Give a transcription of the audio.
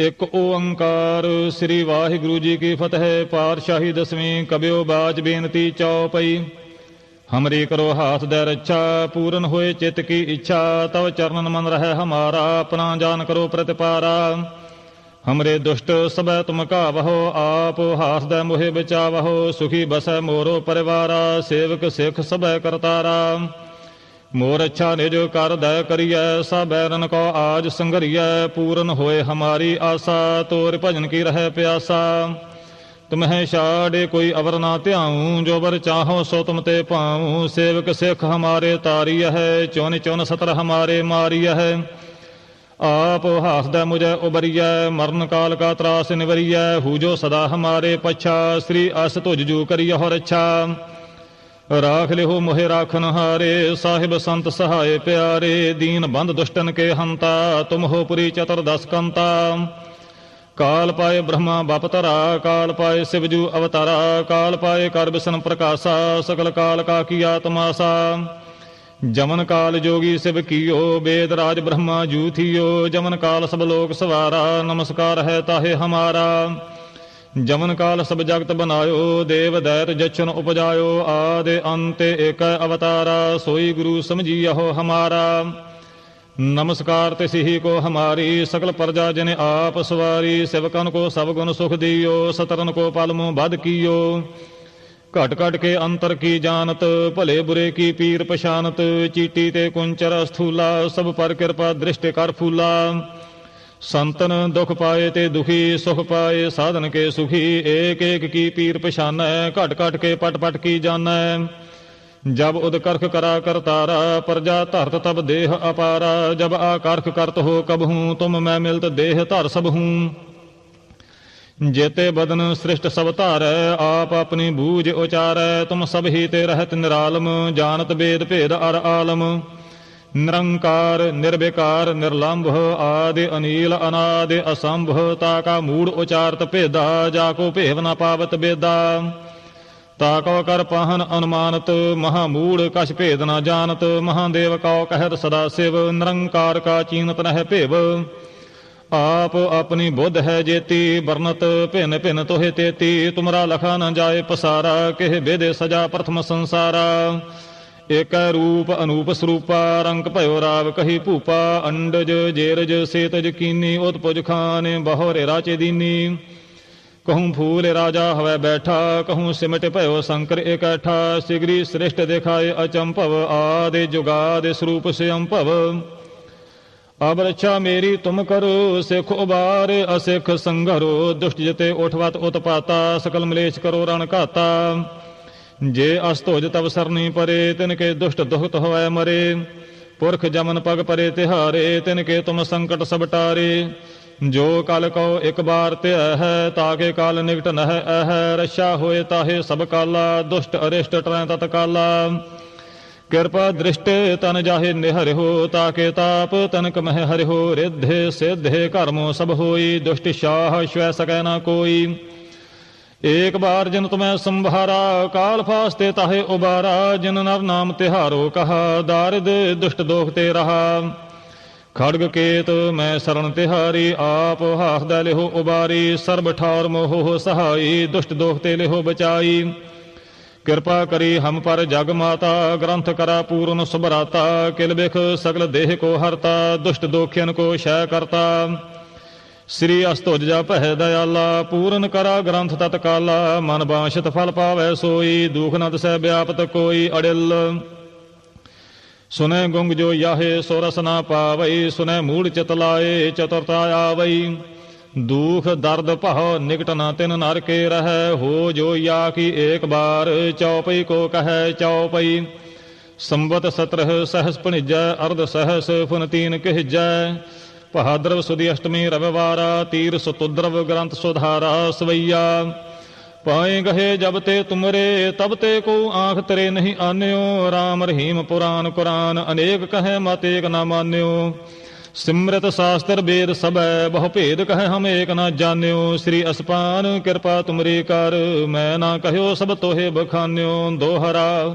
ਇੱਕ ਓੰਕਾਰ, ਸ੍ਰੀ ਵਾਹਿਗੁਰੂ ਜੀ ਕੀ ਫਤਿਹ, ਪਾਤਸ਼ਾਹੀ ਦਸਵੀਂ ਕਬਿਓ ਬਾਜ ਬੇਨਤੀ ਚਉਪਈ ਹਮਰੀ ਕਰੋ ਹਾਥ ਦੇ ਰੱਛਾ, ਪੂਰਨ ਹੋਏ ਚਿਤ ਕੀ ਇੱਛਾ, ਤਵ ਚਰਨਨ ਮਨ ਰਹਿ ਹਮਾਰਾ, ਆਪਣਾ ਜਾਨ ਕਰੋ ਪ੍ਰਤਿਪਾਰਾ। ਹਮਰੇ ਦੁਸ਼ਟ ਸਬੈ ਤੁਮ ਕਾਵਹੋ ਆਪ ਹਾਥ ਦੇ ਮੋਹਿ ਬਚਾਵਹੋ, ਸੁਖੀ ਬਸੈ ਮੋਰੋ ਪਰਿਵਾਰਾ, ਸੇਵਕ ਸਿੱਖ ਸਬੈ ਕਰਤਾਰਾ। ਮੋਰ ਅੱਛਾ ਨਿਜ ਕਰ ਦੈ ਕਰੀਐ ਸਬੈਰਨ ਕੋ ਆਜ ਸੰਗਰੀਐ ਪੂਰਨ ਹੋਏ ਹਮਾਰੀ ਆਸਾ, ਤੋਰ ਭਜਨ ਕੀ ਰਹਿ ਪਿਆਸਾ। ਤੁਮਹਿ ਛਾੜੇ ਕੋਈ ਅਵਰ ਨਾ ਧਿਆਉ, ਜੋ ਬਰ ਚਾਹੋ ਸੋ ਤੁਮ ਤੇ ਪਾਉ ਸੇਵਕ ਸਿੱਖ ਹਮਾਰੇ ਤਾਰੀ ਹੈ ਚੁਨ ਚੁਨ ਸਤਰ ਹਮਾਰੇ ਮਾਰੀ ਹੈ ਆਪ ਹਾਸਦਾ ਮੁਝੈ ਉਬਰੀਐ, ਮਰਨ ਕਾਲ ਕਾ ਤਰਾਸ ਨਿਵਰੀਐ। ਹੂ ਜੋ ਸਦਾ ਹਮਾਰੇ ਪਛਾ, ਸ੍ਰੀ ਅਸ ਤੁਜ ਜੂ ਕਰੀਹੁ ਰੱਛਾ ਰਾਖ ਲਿਹੋ ਮੋਹਿ ਰਾਖਨ ਹਾਰੇ, ਸਾਹਿਬ ਸੰਤ ਸਹਾਏ ਪਿਆਰੇ, ਦੀਨ ਬੰਦ ਦੁਸ਼ਟਨ ਕੇ ਹੰਤਾ, ਤੁਮ ਹੋ ਪੁਰੀ ਚਤੁਰ ਦਸ ਕੰਤਾ। ਕਾਲ ਪਾਏ ਬ੍ਰਹਮਾ ਬਪਤਰਾ ਕਾਲ ਪਾਏ ਸਿਵਜੂ ਅਵਤਾਰਾ, ਕਾਲ ਪਾਏ ਕਰ ਬਿਸ਼ਨ ਪ੍ਰਕਾਸ਼ਾ, ਸਕਲ ਕਾਲ ਕਾ ਕੀ ਆਤਮਾਸਾ ਜਮਨ ਕਾਲ ਜੋਗੀ ਸਿਵ ਕੀਓ, ਬੇਦ ਰਾਜ ਬ੍ਰਹਮਾ ਜੂਥੀਓ ਜਮਨ ਕਾਲ ਸਭ ਲੋਕ ਸਵਾਰਾ, ਨਮਸਕਾਰ ਹੈ ਤਾਹੇ ਹਮਾਰਾ। ਜਮਨ ਕਾਲ ਸਭ ਜਗਤ ਬਨਾਇਓ, ਦੇਵ ਦੈਤ ਜਛਨ ਉਪਜਾਇਓ, ਆਦੇ ਅੰਤੇ ਏਕ ਅਵਤਾਰਾ, ਸੋਈ ਗੁਰੂ ਸਮਝੀਓ ਹਮਾਰਾ। ਨਮਸਕਾਰ ਤਿਸ ਸਿਹੀ ਕੋ ਹਮਾਰੀ ਸਕਲ ਪ੍ਰਜਾ ਜਨ ਆਪ ਸਵਾਰੀ, ਸਿਵਕਨ ਕੋ ਸਭ ਗੁਣ ਸੁਖ ਦਿਓ, ਸਤਰਨ ਕੋ ਪਲਮੁ ਬਦ ਕੀਓ। ਘਟ ਘਟ ਕੇ ਅੰਤਰ ਕੀ ਜਾਣਤ, ਭਲੇ ਬੁਰੇ ਕੀ ਪੀਰ ਪਛਾਨਤ ਚੀਟੀ ਤੇ ਕੁੰਚਰ ਸਥੂਲਾ ਸਭ ਪਰ ਕਿਰਪਾ ਦ੍ਰਿਸ਼ਟ ਕਰ ਫੂਲਾ। ਸੰਤਨ ਦੁਖ ਪਾਏ ਤੇ ਦੁਖੀ, ਸੁਖ ਪਾਏ, ਸਾਧਨ ਕੇ ਸੁਖੀ, ਏਕ ਏਕ ਕੀ ਪੀਰ ਪਛਾਨੈ, ਘਟ ਘਟ ਕੇ ਪਟ ਪਟ ਕੀ ਜਾਣੈ। ਜਬ ਉਦ ਕਰਾ ਕਰਤਾਰਾ ਪ੍ਰਜਾ ਧਰਤ ਤਬ ਦੇਹ ਅਪਾਰਾ, ਜਬ ਆਕਰਖ ਕਰਤ ਹੋ ਕਬ ਹੂੰ, ਤੁਮ ਮੈਂ ਮਿਲਤ ਦੇਹ ਧਰ ਸਭ ਹੂੰ। ਜੇਤੇ ਬਦਨ ਸ੍ਰਿਸ਼ਟ ਸਭ ਧਾਰੈ, ਆਪ ਆਪਣੀ ਬੂਝ ਉਚਾਰੈ, ਤੁਮ ਸਭ ਹੀ ਤੇ ਰਹਿਤ ਨਿਰਾਲਮ, ਜਾਣਤ ਬੇਦ ਭੇਦ ਅਰ ਆਲਮ। ਨਿਰੰਕਾਰ, ਨਿਰਵਿਕਾਰ, ਨਿਰਲੰਭ ਆਦਿ ਅਨੀਲ ਅਨਾਦਿ ਅਸੰਭ ਤਾ ਕਾ ਮੂੜ ਉਚਾਰਤ ਭੇਦਾ, ਜਾ ਕੋ ਭੇਵ ਨ ਪਾਵਤ ਬੇਦਾ। ਤਾ ਕਉ ਕਰ ਪਾਹਨ ਅਨੁਮਾਨਤ, ਮਹਾ ਮੂੜ ਕਛ ਭੇਦ ਨ ਜਾਣਤ ਮਹਾਦੇਵ ਕਉ ਕਹਿਤ ਸਦਾ ਸਿਵ, ਨਿਰੰਕਾਰ ਕਾ ਚੀਨਤ ਨਹਿ ਭੇਵ। ਆਪ ਆਪਣੀ ਬੁੱਧ ਹੈ ਜੇਤੀ ਬਰਨਤ ਭਿਨ ਭਿਨ ਤੋਹਿ ਤੇਤੀ, ਤੁਮਰਾ ਲਖਾ ਨ ਜਾਏ ਪਸਾਰਾ, ਕਿਹ ਬੇਦੇ ਸਜਾ ਪ੍ਰਥਮ ਸੰਸਾਰਾ। ਏਕ ਰੂਪ ਅਨੂਪ ਸਰੂਪਾ, ਰੰਗ ਭਇਓ ਰਾਵ ਕਹੀ ਭੂਪਾ, ਅੰਡਜ, ਜੇਰਜ, ਸੇਤਜ ਕੀਨੀ, ਉਤਪੁਜ ਖਾਨ, ਬਹੁਰੇ ਰਾਚੇ ਦੀਨੀ। ਕਹੂੰ ਫੂਲ ਰਾਜਾ ਹਵੈ ਬੈਠਾ, ਕਹੂੰ ਸਿਮਟ ਭਇਓ ਸ਼ੰਕਰ ਇਕੱਠਾ ਸਿਗਰੀ ਸ੍ਰਿਸ਼ਟ ਦਿਖਾਏ ਅਚੰਭਵ, ਆਦੇ ਜੁਗਾਦੇ ਸਰੂਪ ਸਿਅੰਭਵ। ਅਬ ਰੱਛਾ ਮੇਰੀ ਤੁਮ ਕਰੋ, ਸਿਖ ਉਬਾਰ, ਅਸਿਖ ਸੰਘਰੋ, ਦੁਸ਼ਟ ਜਤੇ ਉਠਵਤ ਉਤਪਾਤਾ, ਸਕਲ ਮਲੇਸ਼ ਕਰੋ ਰਣ ਘਾਤਾ। ਜੇ ਅਸਤੋਜ ਤਵ ਸਰਨੀ ਪਰੇ, ਤਿਨ ਕੇ ਦੁਸ਼ਟ ਦੁਖਤ ਹੋਇ ਮਰੇ। ਪੁਰਖ ਜਮਨ ਪਗ ਪਰੇ ਤਿਹਾਰੇ, ਤਿਨ ਕੇ ਤੁਮ ਸੰਕਟ ਸਭ ਟਾਰੇ। ਜੋ ਕਲ ਕਉ ਇਕ ਬਾਰ ਧਿਆ ਹੈ ਤਾਕੇ ਕਾਲ ਨਿਕਟ ਨਹਿ ਅਹ। ਰਛਾ ਹੋਏ ਤਾਹੇ ਸਭ ਕਾਲਾ, ਦੁਸ਼ਟ ਅਰਿਸ਼ਟ ਟਰੈ ਤਤ ਕਾਲਾ। ਕਿਰਪਾ ਦ੍ਰਿਸ਼ਟੇ ਤਨ ਜਾਹੇ ਨਿਹਰਿਓ ਤਾਕੇ ਤਾਪ ਤਨਕ ਮਹਿ ਹਰਿਓ ਰਿੱਧੇ ਸਿੱਧੇ ਕਰਮੋ ਸਭ ਹੋਈ, ਦੁਸ਼ਟ ਸ਼ਾਹ ਸ਼ਵੈ ਸਕੈ ਨਾ ਕੋਈ। ਏਕ ਬਾਰ ਜਿਨ ਤੁਮੈ ਸੰਭਾਰਾ, ਕਾਲ ਫਾਸਤੇ ਤਾਹੇ ਉਬਾਰਾ, ਜਿਨ ਨਰ ਨਾਮ ਤਿਹਾਰੋ ਕਹਾ, ਦਾਰਿਦ ਦੁਸ਼ਟ ਦੋਖ ਤੇ ਰਹਾ। ਖੜਗ ਕੇਤ, ਮੈਂ ਸਰਣ ਤਿਹਾਰੀ, ਆਪ ਹਾਸਦਾ ਲਿਹੋ ਉਬਾਰੀ, ਸਰਬ ਠਾਰ ਮੋਹ ਸਹਾਈ, ਦੁਸ਼ਟ ਦੋਖ ਤੇ ਲਿਹੋ ਬਚਾਈ। ਕਿਰਪਾ ਕਰੀ ਹਮ ਪਰ ਜਗ ਮਾਤਾ, ਗ੍ਰੰਥ ਕਰਾ ਪੂਰਨ ਸੁਭਰਾਤਾ, ਕਿਲ ਬਿਖ ਸਗਲ ਦੇਹ ਕੋ ਹਰਤਾ, ਦੁਸ਼ਟ ਦੋਖਿਆਨ ਕੋ ਸ਼ੈ ਕਰਤਾ। ਸ੍ਰੀ ਅਸਤੁਜ ਜਾ ਪਹਿ ਦਇਆਲਾ, ਪੂਰਨ ਕਰਾ ਗ੍ਰੰਥ ਤਤਕਾਲਾ, ਮਨ ਬਾਸ਼ਤ ਫਲ ਪਾਵੈ ਸੋਈ, ਦੁਖ ਨ ਦਸੈ ਵਿਆਪਤ ਕੋਈ ਅੜਿਲ। ਸੁਨੈ ਗੁੰਗ ਜੋ ਯਾਹੇ, ਸੋ ਰਸ ਨਾ ਪਾਵਈ, ਸੁਨੈ ਮੂੜ ਚਿਤ ਲਾਏ, ਚਤੁਰਤਾ ਆਵਈ। ਦੁਖ, ਦਰਦ ਭਉ ਨਿਕਟ ਨਾ ਤਿਨ ਨਰ ਕੇ ਰਹੈ, ਹੋ ਜੋ ਯਾ ਕੀ ਏਕ ਬਾਰ, ਚਉਪਈ ਕੋ ਕਹੈ ਚਉਪਈ। ਸੰਵਤ ਸਤਰਹ ਸਹਸ ਭਣਿਜੈ, ਅਰਧ ਸਹਸ ਫੁਨ ਤੀਨ ਕਹਿਜੈ। ਭਾਦਰਵ ਸੁਦੀ ਅਸ਼ਟਮੀ ਰਵਿਵਾਰਾ ਤੀਰ ਸੁਤੁਦਰਵ ਗ੍ਰੰਥ ਸੁਧਾਰਾ ਸਵਈਆ ਪਾਏ ਗਏ ਜਬ ਤੇ ਤੁਮਰੇ ਤਬ ਤੇ ਕੋ ਆਂਖ ਤਰੇ ਨਹੀਂ ਆਨਿਓ RAM ਰਹੀਮ ਪੁਰਾਨ ਕੁਰਾਨ ਅਨੇਕ ਕਹੈ ਮਤ ਏਕ ਨਾ ਮਾਨਿਓ ਸਿਮਰਤ ਸਾਸਤਰ ਵੇਦ ਸਭੈ ਬਹੁ ਭੇਦ ਕਹੈ ਹਮ ਏਕ ਨਾ ਜਾਣਿਓ ਸ੍ਰੀ ਅਸਪਾਨ ਕਿਰਪਾ ਤੁਮਰੀ ਕਰ ਮੈਂ ਨਾ ਕਹਿਓ ਸਭ ਤੋਹੇ ਬਖਾਨਿਓ ਦੋਹਰਾ